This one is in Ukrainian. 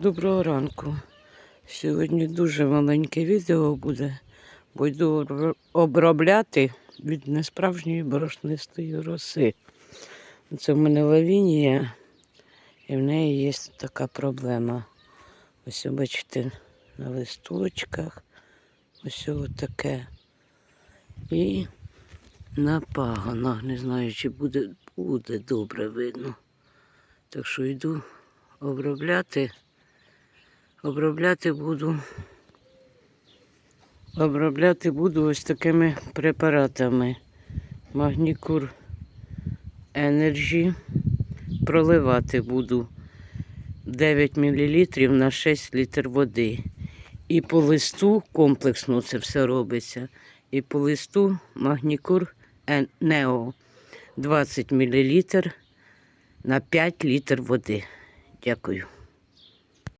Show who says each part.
Speaker 1: Доброго ранку. Сьогодні дуже маленьке відео буде, бо йду обробляти від несправжньої борошнистої роси. Це в мене лавінія, і в неї є така проблема. Ось бачите, на листочках, ось таке. І на пагонах. Не знаю, чи буде, буде добре видно. Так що йду обробляти. Обробляти буду. Обробляти буду ось такими препаратами. Магнікур Energy. Проливати буду 9 мл на 6 літр води. І по листу комплексно це все робиться. І по листу Магнікур Нео 20 мл на 5 літр води. Дякую.